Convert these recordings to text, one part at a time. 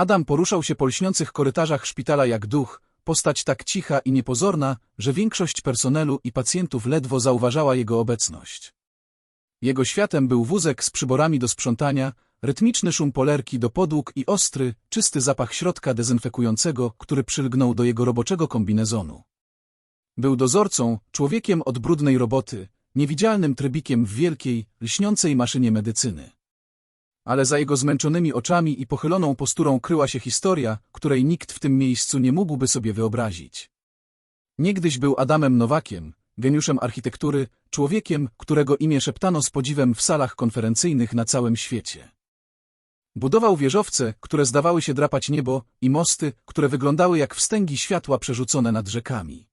Adam poruszał się po lśniących korytarzach szpitala jak duch, postać tak cicha i niepozorna, że większość personelu i pacjentów ledwo zauważała jego obecność. Jego światem był wózek z przyborami do sprzątania, rytmiczny szum polerki do podłóg i ostry, czysty zapach środka dezynfekującego, który przylgnął do jego roboczego kombinezonu. Był dozorcą, człowiekiem od brudnej roboty, niewidzialnym trybikiem w wielkiej, lśniącej maszynie medycyny. Ale za jego zmęczonymi oczami i pochyloną posturą kryła się historia, której nikt w tym miejscu nie mógłby sobie wyobrazić. Niegdyś był Adamem Nowakiem, geniuszem architektury, człowiekiem, którego imię szeptano z podziwem w salach konferencyjnych na całym świecie. Budował wieżowce, które zdawały się drapać niebo, i mosty, które wyglądały jak wstęgi światła przerzucone nad rzekami.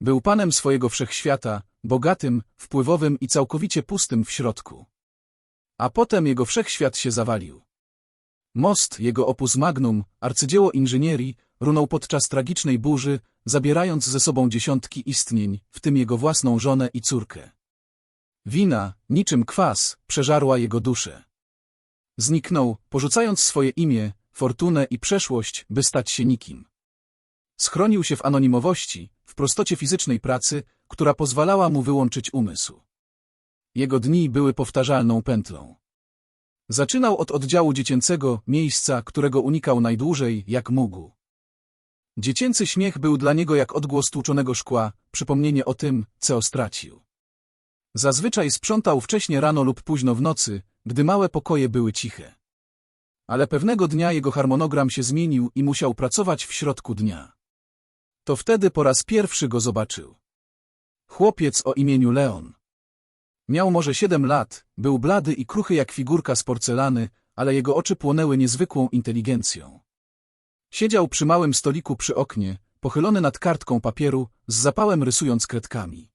Był panem swojego wszechświata, bogatym, wpływowym i całkowicie pustym w środku. A potem jego wszechświat się zawalił. Most, jego opus magnum, arcydzieło inżynierii, runął podczas tragicznej burzy, zabierając ze sobą dziesiątki istnień, w tym jego własną żonę i córkę. Wina, niczym kwas, przeżarła jego duszę. Zniknął, porzucając swoje imię, fortunę i przeszłość, by stać się nikim. Schronił się w anonimowości, w prostocie fizycznej pracy, która pozwalała mu wyłączyć umysł. Jego dni były powtarzalną pętlą. Zaczynał od oddziału dziecięcego, miejsca, którego unikał najdłużej, jak mógł. Dziecięcy śmiech był dla niego jak odgłos tłuczonego szkła, przypomnienie o tym, co stracił. Zazwyczaj sprzątał wcześnie rano lub późno w nocy, gdy małe pokoje były ciche. Ale pewnego dnia jego harmonogram się zmienił i musiał pracować w środku dnia. To wtedy po raz pierwszy go zobaczył. Chłopiec o imieniu Leon. Miał może siedem lat, był blady i kruchy jak figurka z porcelany, ale jego oczy płonęły niezwykłą inteligencją. Siedział przy małym stoliku przy oknie, pochylony nad kartką papieru, z zapałem rysując kredkami.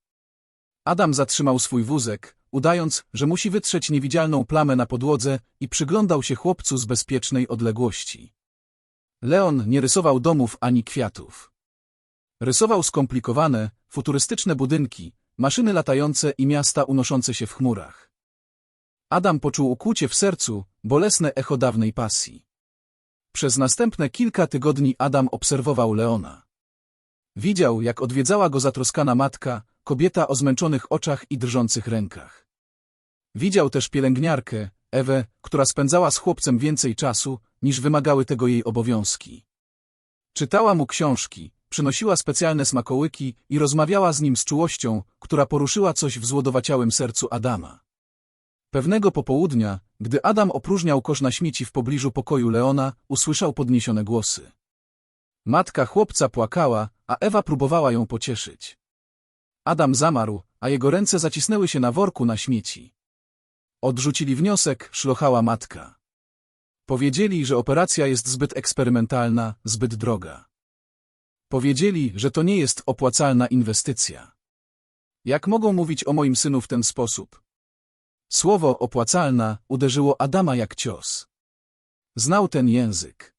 Adam zatrzymał swój wózek, udając, że musi wytrzeć niewidzialną plamę na podłodze i przyglądał się chłopcu z bezpiecznej odległości. Leon nie rysował domów ani kwiatów. Rysował skomplikowane, futurystyczne budynki, maszyny latające i miasta unoszące się w chmurach. Adam poczuł ukłucie w sercu, bolesne echo dawnej pasji. Przez następne kilka tygodni Adam obserwował Leona. Widział, jak odwiedzała go zatroskana matka, kobieta o zmęczonych oczach i drżących rękach. Widział też pielęgniarkę, Ewę, która spędzała z chłopcem więcej czasu, niż wymagały tego jej obowiązki. Czytała mu książki, przynosiła specjalne smakołyki i rozmawiała z nim z czułością, która poruszyła coś w złodowaciałym sercu Adama. Pewnego popołudnia, gdy Adam opróżniał kosz na śmieci w pobliżu pokoju Leona, usłyszał podniesione głosy. Matka chłopca płakała, a Ewa próbowała ją pocieszyć. Adam zamarł, a jego ręce zacisnęły się na worku na śmieci. Odrzucili wniosek, szlochała matka. Powiedzieli, że operacja jest zbyt eksperymentalna, zbyt droga. Powiedzieli, że to nie jest opłacalna inwestycja. Jak mogą mówić o moim synu w ten sposób? Słowo opłacalna uderzyło Adama jak cios. Znał ten język.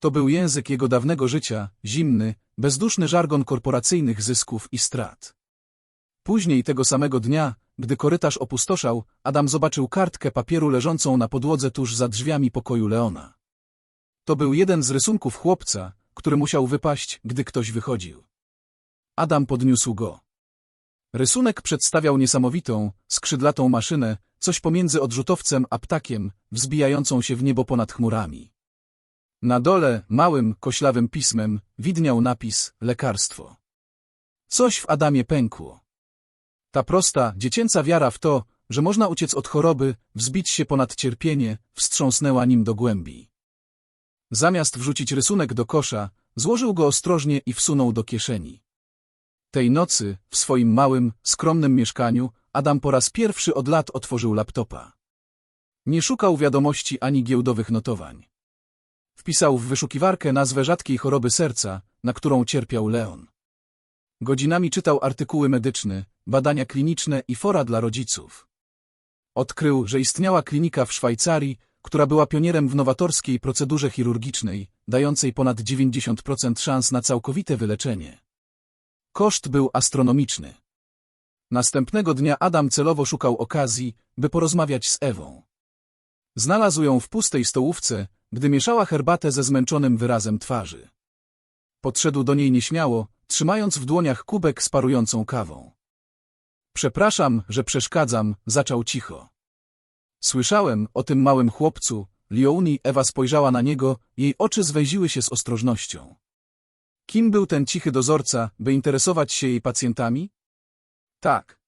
To był język jego dawnego życia, zimny, bezduszny żargon korporacyjnych zysków i strat. Później tego samego dnia, gdy korytarz opustoszał, Adam zobaczył kartkę papieru leżącą na podłodze tuż za drzwiami pokoju Leona. To był jeden z rysunków chłopca, który musiał wypaść, gdy ktoś wychodził. Adam podniósł go. Rysunek przedstawiał niesamowitą, skrzydlatą maszynę, coś pomiędzy odrzutowcem a ptakiem, wzbijającą się w niebo ponad chmurami. Na dole, małym, koślawym pismem, widniał napis lekarstwo. Coś w Adamie pękło. Ta prosta, dziecięca wiara w to, że można uciec od choroby, wzbić się ponad cierpienie, wstrząsnęła nim do głębi. Zamiast wrzucić rysunek do kosza, złożył go ostrożnie i wsunął do kieszeni. Tej nocy, w swoim małym, skromnym mieszkaniu, Adam po raz pierwszy od lat otworzył laptopa. Nie szukał wiadomości ani giełdowych notowań. Wpisał w wyszukiwarkę nazwę rzadkiej choroby serca, na którą cierpiał Leon. Godzinami czytał artykuły medyczne, badania kliniczne i fora dla rodziców. Odkrył, że istniała klinika w Szwajcarii, która była pionierem w nowatorskiej procedurze chirurgicznej, dającej ponad 90% szans na całkowite wyleczenie. Koszt był astronomiczny. Następnego dnia Adam celowo szukał okazji, by porozmawiać z Ewą. Znalazł ją w pustej stołówce, gdy mieszała herbatę ze zmęczonym wyrazem twarzy. Podszedł do niej nieśmiało, trzymając w dłoniach kubek z parującą kawą. Przepraszam, że przeszkadzam, zaczął cicho. Słyszałem o tym małym chłopcu, Leonie Ewa spojrzała na niego, jej oczy zwęziły się z ostrożnością. Kim był ten cichy dozorca, by interesować się jej pacjentami? Tak.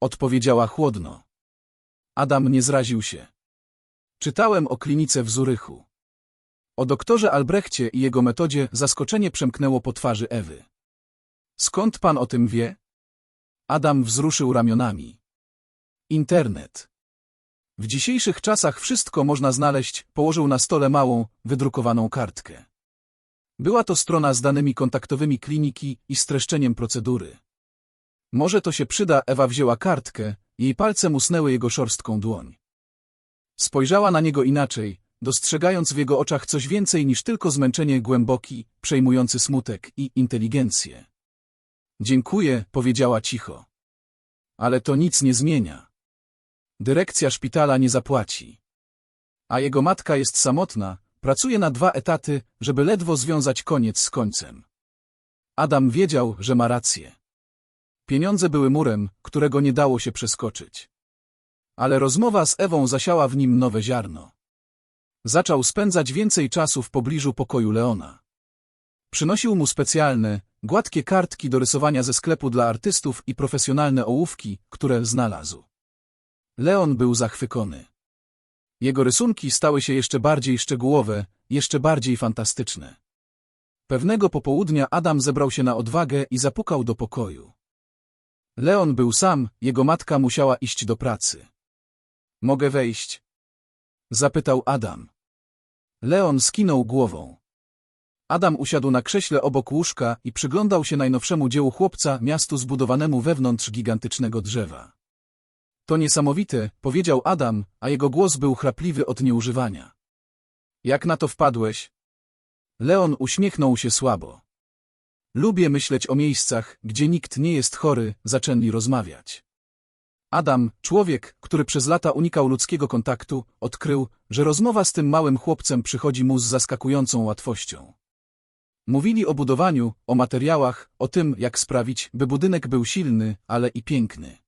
Odpowiedziała chłodno. Adam nie zraził się. Czytałem o klinice w Zurychu. O doktorze Albrechcie i jego metodzie zaskoczenie przemknęło po twarzy Ewy. Skąd pan o tym wie? Adam wzruszył ramionami. Internet. W dzisiejszych czasach wszystko można znaleźć, położył na stole małą, wydrukowaną kartkę. Była to strona z danymi kontaktowymi kliniki i streszczeniem procedury. Może to się przyda, Ewa wzięła kartkę, jej palce musnęły jego szorstką dłoń. Spojrzała na niego inaczej, dostrzegając w jego oczach coś więcej niż tylko zmęczenie głęboki, przejmujący smutek i inteligencję. Dziękuję, powiedziała cicho. Ale to nic nie zmienia. Dyrekcja szpitala nie zapłaci. A jego matka jest samotna, pracuje na dwa etaty, żeby ledwo związać koniec z końcem. Adam wiedział, że ma rację. Pieniądze były murem, którego nie dało się przeskoczyć. Ale rozmowa z Ewą zasiała w nim nowe ziarno. Zaczął spędzać więcej czasu w pobliżu pokoju Leona. Przynosił mu specjalne, gładkie kartki do rysowania ze sklepu dla artystów i profesjonalne ołówki, które znalazł. Leon był zachwycony. Jego rysunki stały się jeszcze bardziej szczegółowe, jeszcze bardziej fantastyczne. Pewnego popołudnia Adam zebrał się na odwagę i zapukał do pokoju. Leon był sam, jego matka musiała iść do pracy. Mogę wejść? Zapytał Adam. Leon skinął głową. Adam usiadł na krześle obok łóżka i przyglądał się najnowszemu dziełu chłopca, miastu zbudowanemu wewnątrz gigantycznego drzewa. To niesamowite, powiedział Adam, a jego głos był chrapliwy od nieużywania. Jak na to wpadłeś? Leon uśmiechnął się słabo. Lubię myśleć o miejscach, gdzie nikt nie jest chory, zaczęli rozmawiać. Adam, człowiek, który przez lata unikał ludzkiego kontaktu, odkrył, że rozmowa z tym małym chłopcem przychodzi mu z zaskakującą łatwością. Mówili o budowaniu, o materiałach, o tym, jak sprawić, by budynek był silny, ale i piękny.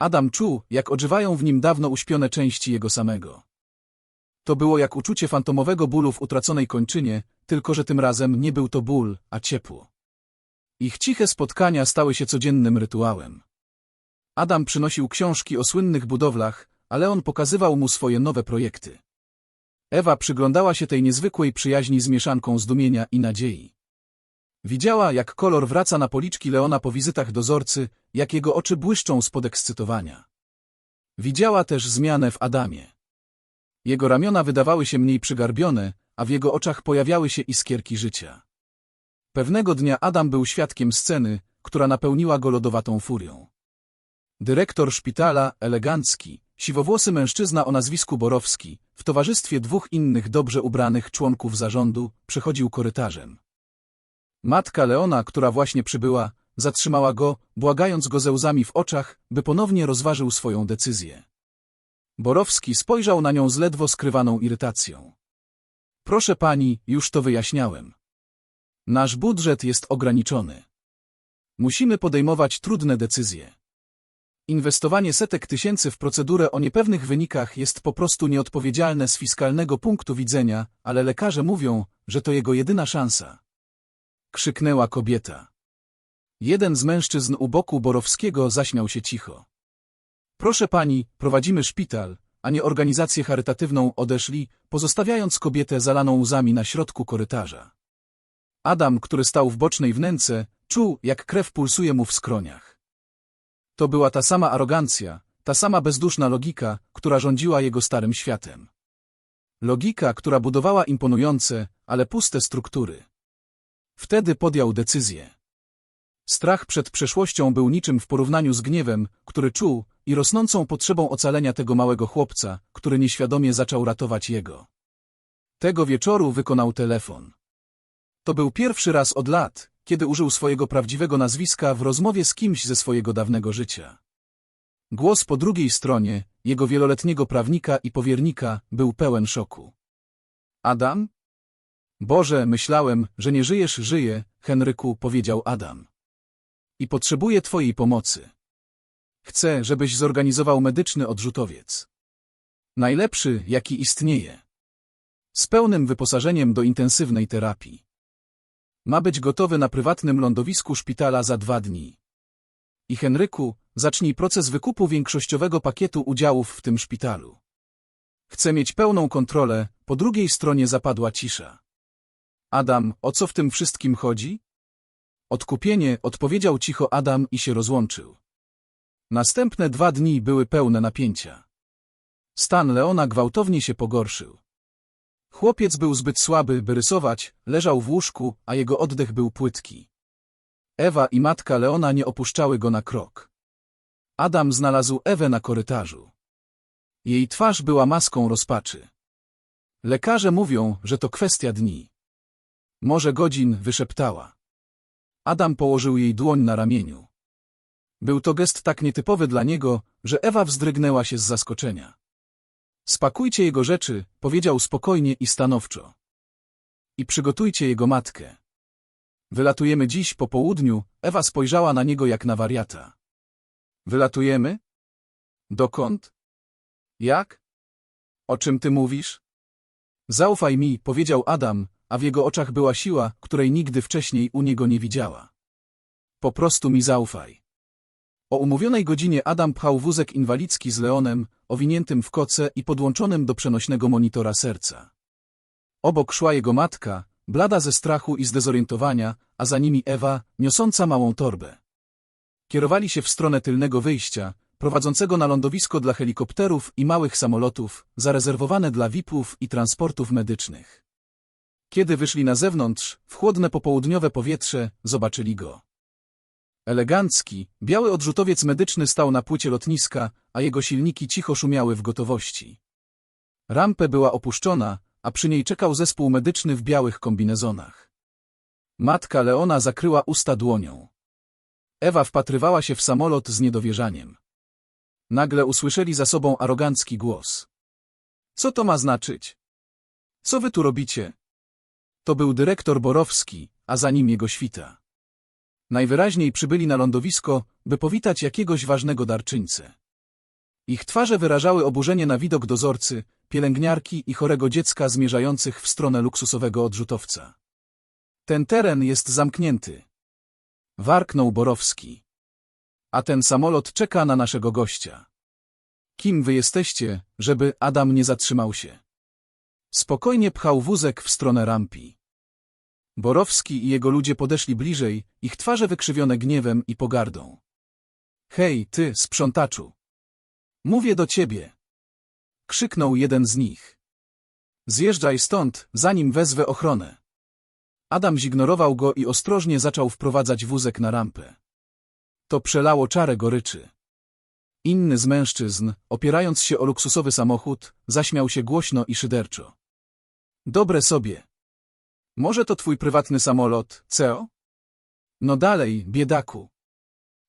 Adam czuł, jak odżywają w nim dawno uśpione części jego samego. To było jak uczucie fantomowego bólu w utraconej kończynie, tylko że tym razem nie był to ból, a ciepło. Ich ciche spotkania stały się codziennym rytuałem. Adam przynosił książki o słynnych budowlach, ale on pokazywał mu swoje nowe projekty. Ewa przyglądała się tej niezwykłej przyjaźni z mieszanką zdumienia i nadziei. Widziała, jak kolor wraca na policzki Leona po wizytach dozorcy, jak jego oczy błyszczą z podekscytowania. Widziała też zmianę w Adamie. Jego ramiona wydawały się mniej przygarbione, a w jego oczach pojawiały się iskierki życia. Pewnego dnia Adam był świadkiem sceny, która napełniła go lodowatą furią. Dyrektor szpitala, elegancki, siwowłosy mężczyzna o nazwisku Borowski, w towarzystwie dwóch innych dobrze ubranych członków zarządu, przechodził korytarzem. Matka Leona, która właśnie przybyła, zatrzymała go, błagając go ze łzami w oczach, by ponownie rozważył swoją decyzję. Borowski spojrzał na nią z ledwo skrywaną irytacją. Proszę pani, już to wyjaśniałem. Nasz budżet jest ograniczony. Musimy podejmować trudne decyzje. Inwestowanie setek tysięcy w procedurę o niepewnych wynikach jest po prostu nieodpowiedzialne z fiskalnego punktu widzenia, ale lekarze mówią, że to jego jedyna szansa. Krzyknęła kobieta. Jeden z mężczyzn u boku Borowskiego zaśmiał się cicho. Proszę pani, prowadzimy szpital, a nie organizację charytatywną odeszli, pozostawiając kobietę zalaną łzami na środku korytarza. Adam, który stał w bocznej wnęce, czuł, jak krew pulsuje mu w skroniach. To była ta sama arogancja, ta sama bezduszna logika, która rządziła jego starym światem. Logika, która budowała imponujące, ale puste struktury. Wtedy podjął decyzję. Strach przed przeszłością był niczym w porównaniu z gniewem, który czuł, i rosnącą potrzebą ocalenia tego małego chłopca, który nieświadomie zaczął ratować jego. Tego wieczoru wykonał telefon. To był pierwszy raz od lat, kiedy użył swojego prawdziwego nazwiska w rozmowie z kimś ze swojego dawnego życia. Głos po drugiej stronie, jego wieloletniego prawnika i powiernika, był pełen szoku. Adam? Boże, myślałem, że nie żyjesz, żyję, Henryku, powiedział Adam. I potrzebuję twojej pomocy. Chcę, żebyś zorganizował medyczny odrzutowiec. Najlepszy, jaki istnieje. Z pełnym wyposażeniem do intensywnej terapii. Ma być gotowy na prywatnym lądowisku szpitala za dwa dni. I Henryku, zacznij proces wykupu większościowego pakietu udziałów w tym szpitalu. Chcę mieć pełną kontrolę, po drugiej stronie zapadła cisza. Adam, o co w tym wszystkim chodzi? Odkupienie, odpowiedział cicho Adam i się rozłączył. Następne dwa dni były pełne napięcia. Stan Leona gwałtownie się pogorszył. Chłopiec był zbyt słaby, by rysować, leżał w łóżku, a jego oddech był płytki. Ewa i matka Leona nie opuszczały go na krok. Adam znalazł Ewę na korytarzu. Jej twarz była maską rozpaczy. Lekarze mówią, że to kwestia dni. Może godzin, wyszeptała. Adam położył jej dłoń na ramieniu. Był to gest tak nietypowy dla niego, że Ewa wzdrygnęła się z zaskoczenia. Spakujcie jego rzeczy, powiedział spokojnie i stanowczo. I przygotujcie jego matkę. Wylatujemy dziś po południu, Ewa spojrzała na niego jak na wariata. Wylatujemy? Dokąd? Jak? O czym ty mówisz? Zaufaj mi, powiedział Adam, a w jego oczach była siła, której nigdy wcześniej u niego nie widziała. Po prostu mi zaufaj. O umówionej godzinie Adam pchał wózek inwalidzki z Leonem, owiniętym w koce i podłączonym do przenośnego monitora serca. Obok szła jego matka, blada ze strachu i zdezorientowania, a za nimi Ewa, niosąca małą torbę. Kierowali się w stronę tylnego wyjścia, prowadzącego na lądowisko dla helikopterów i małych samolotów, zarezerwowane dla VIP-ów i transportów medycznych. Kiedy wyszli na zewnątrz, w chłodne popołudniowe powietrze, zobaczyli go. Elegancki, biały odrzutowiec medyczny stał na płycie lotniska, a jego silniki cicho szumiały w gotowości. Rampę była opuszczona, a przy niej czekał zespół medyczny w białych kombinezonach. Matka Leona zakryła usta dłonią. Ewa wpatrywała się w samolot z niedowierzaniem. Nagle usłyszeli za sobą arogancki głos. Co to ma znaczyć? Co wy tu robicie? To był dyrektor Borowski, a za nim jego świta. Najwyraźniej przybyli na lądowisko, by powitać jakiegoś ważnego darczyńcę. Ich twarze wyrażały oburzenie na widok dozorcy, pielęgniarki i chorego dziecka zmierzających w stronę luksusowego odrzutowca. Ten teren jest zamknięty. Warknął Borowski. A ten samolot czeka na naszego gościa. Kim wy jesteście, żeby Adam nie zatrzymał się? Spokojnie pchał wózek w stronę rampi. Borowski i jego ludzie podeszli bliżej, ich twarze wykrzywione gniewem i pogardą. Hej, ty, sprzątaczu! Mówię do ciebie! Krzyknął jeden z nich. Zjeżdżaj stąd, zanim wezwę ochronę. Adam zignorował go i ostrożnie zaczął wprowadzać wózek na rampę. To przelało czarę goryczy. Inny z mężczyzn, opierając się o luksusowy samochód, zaśmiał się głośno i szyderczo. Dobre sobie. Może to twój prywatny samolot, CEO? No dalej, biedaku.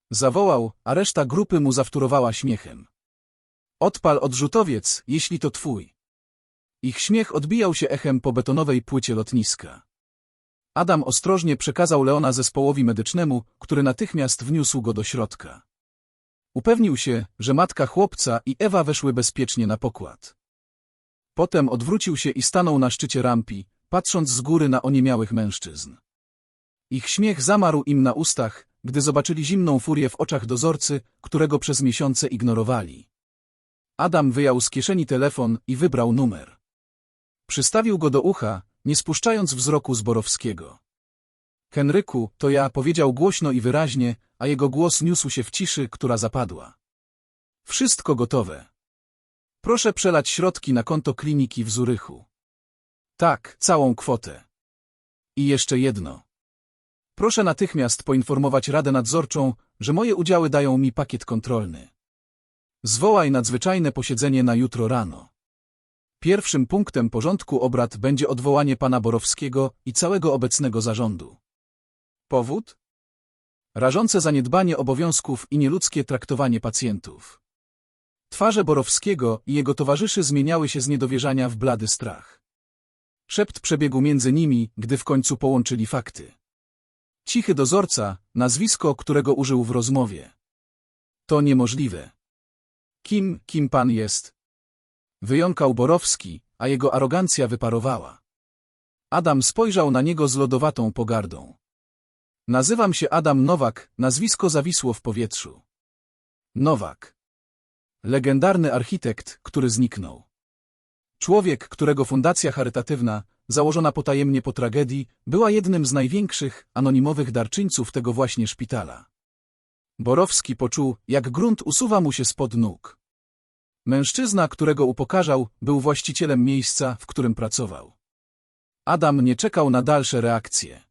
Zawołał, a reszta grupy mu zawtórowała śmiechem. Odpal odrzutowiec, jeśli to twój. Ich śmiech odbijał się echem po betonowej płycie lotniska. Adam ostrożnie przekazał Leona zespołowi medycznemu, który natychmiast wniósł go do środka. Upewnił się, że matka chłopca i Ewa weszły bezpiecznie na pokład. Potem odwrócił się i stanął na szczycie rampi, patrząc z góry na oniemiałych mężczyzn. Ich śmiech zamarł im na ustach, gdy zobaczyli zimną furię w oczach dozorcy, którego przez miesiące ignorowali. Adam wyjął z kieszeni telefon i wybrał numer. Przystawił go do ucha, nie spuszczając wzroku z Borowskiego. Henryku, to ja, powiedział głośno i wyraźnie, a jego głos niósł się w ciszy, która zapadła. Wszystko gotowe. Proszę przelać środki na konto kliniki w Zurychu. Tak, całą kwotę. I jeszcze jedno. Proszę natychmiast poinformować Radę Nadzorczą, że moje udziały dają mi pakiet kontrolny. Zwołaj nadzwyczajne posiedzenie na jutro rano. Pierwszym punktem porządku obrad będzie odwołanie pana Borowskiego i całego obecnego zarządu. Powód? Rażące zaniedbanie obowiązków i nieludzkie traktowanie pacjentów. Twarze Borowskiego i jego towarzyszy zmieniały się z niedowierzania w blady strach. Szept przebiegł między nimi, gdy w końcu połączyli fakty. Cichy dozorca, nazwisko, którego użył w rozmowie. To niemożliwe. Kim, kim pan jest? Wyjąkał Borowski, a jego arogancja wyparowała. Adam spojrzał na niego z lodowatą pogardą. Nazywam się Adam Nowak, nazwisko zawisło w powietrzu. Nowak. Legendarny architekt, który zniknął. Człowiek, którego fundacja charytatywna, założona potajemnie po tragedii, była jednym z największych, anonimowych darczyńców tego właśnie szpitala. Borowski poczuł, jak grunt usuwa mu się spod nóg. Mężczyzna, którego upokarzał, był właścicielem miejsca, w którym pracował. Adam nie czekał na dalsze reakcje.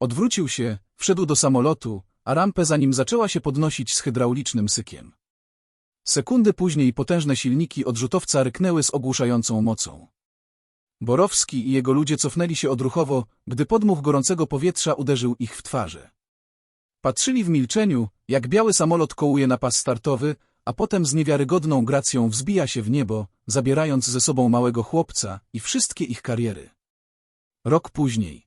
Odwrócił się, wszedł do samolotu, a rampę za nim zaczęła się podnosić z hydraulicznym sykiem. Sekundy później potężne silniki odrzutowca ryknęły z ogłuszającą mocą. Borowski i jego ludzie cofnęli się odruchowo, gdy podmuch gorącego powietrza uderzył ich w twarze. Patrzyli w milczeniu, jak biały samolot kołuje na pas startowy, a potem z niewiarygodną gracją wzbija się w niebo, zabierając ze sobą małego chłopca i wszystkie ich kariery. Rok później.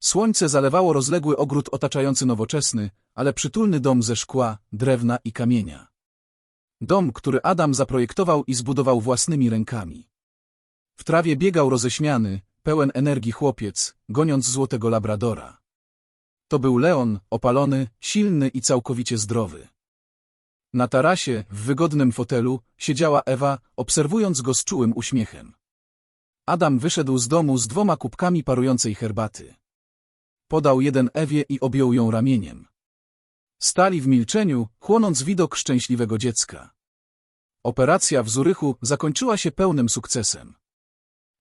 Słońce zalewało rozległy ogród otaczający nowoczesny, ale przytulny dom ze szkła, drewna i kamienia. Dom, który Adam zaprojektował i zbudował własnymi rękami. W trawie biegał roześmiany, pełen energii chłopiec, goniąc złotego labradora. To był Leon, opalony, silny i całkowicie zdrowy. Na tarasie, w wygodnym fotelu, siedziała Ewa, obserwując go z czułym uśmiechem. Adam wyszedł z domu z dwoma kubkami parującej herbaty. Podał jeden Ewie i objął ją ramieniem. Stali w milczeniu, chłonąc widok szczęśliwego dziecka. Operacja w Zurychu zakończyła się pełnym sukcesem.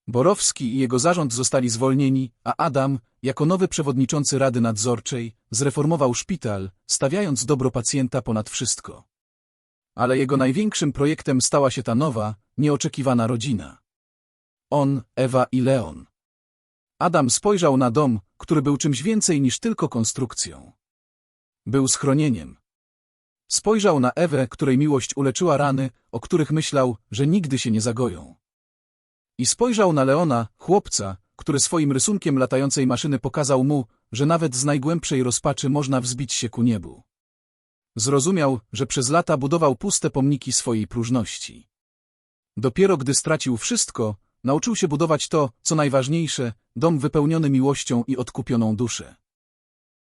Borowski i jego zarząd zostali zwolnieni, a Adam, jako nowy przewodniczący Rady Nadzorczej, zreformował szpital, stawiając dobro pacjenta ponad wszystko. Ale jego największym projektem stała się ta nowa, nieoczekiwana rodzina. On, Ewa i Leon. Adam spojrzał na dom, który był czymś więcej niż tylko konstrukcją. Był schronieniem. Spojrzał na Ewę, której miłość uleczyła rany, o których myślał, że nigdy się nie zagoją. I spojrzał na Leona, chłopca, który swoim rysunkiem latającej maszyny pokazał mu, że nawet z najgłębszej rozpaczy można wzbić się ku niebu. Zrozumiał, że przez lata budował puste pomniki swojej próżności. Dopiero gdy stracił wszystko, nauczył się budować to, co najważniejsze, dom wypełniony miłością i odkupioną duszę.